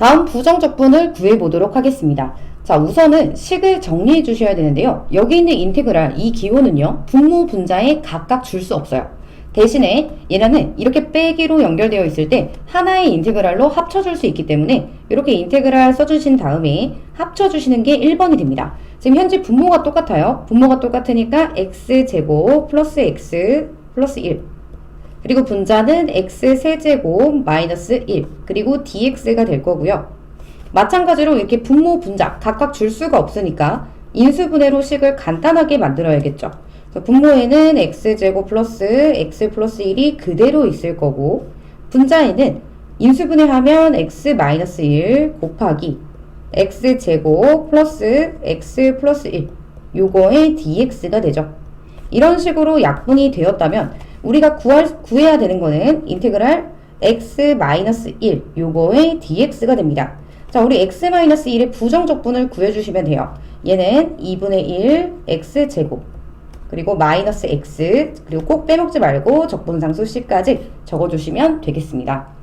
다음 부정적분을 구해보도록 하겠습니다. 자, 우선은 식을 정리해 주셔야 되는데요. 여기 있는 인테그랄 이 기호는요. 분모 분자에 각각 줄 수 없어요. 대신에 얘네는 이렇게 빼기로 연결되어 있을 때 하나의 인테그랄로 합쳐줄 수 있기 때문에 이렇게 인테그랄 써주신 다음에 합쳐주시는 게 1번이 됩니다. 지금 현재 분모가 똑같아요. 분모가 똑같으니까 x제곱 플러스 x 플러스 1 그리고 분자는 x 세제곱 마이너스 1 그리고 dx가 될 거고요. 마찬가지로 이렇게 분모 분자 각각 줄 수가 없으니까 인수분해로 식을 간단하게 만들어야겠죠. 분모에는 x제곱 플러스 x 플러스 1이 그대로 있을 거고 분자에는 인수분해하면 x 마이너스 1 곱하기 x제곱 플러스 x 플러스 1 요거의 dx가 되죠. 이런 식으로 약분이 되었다면 우리가 구할, 구해야 되는 거는 인테그랄 x 마이너스 1 요거의 dx가 됩니다. 자, 우리 x-1의 부정적분을 구해주시면 돼요. 얘는 2분의 1 x제곱 그리고 마이너스 x 그리고 꼭 빼먹지 말고 적분상수 c까지 적어주시면 되겠습니다.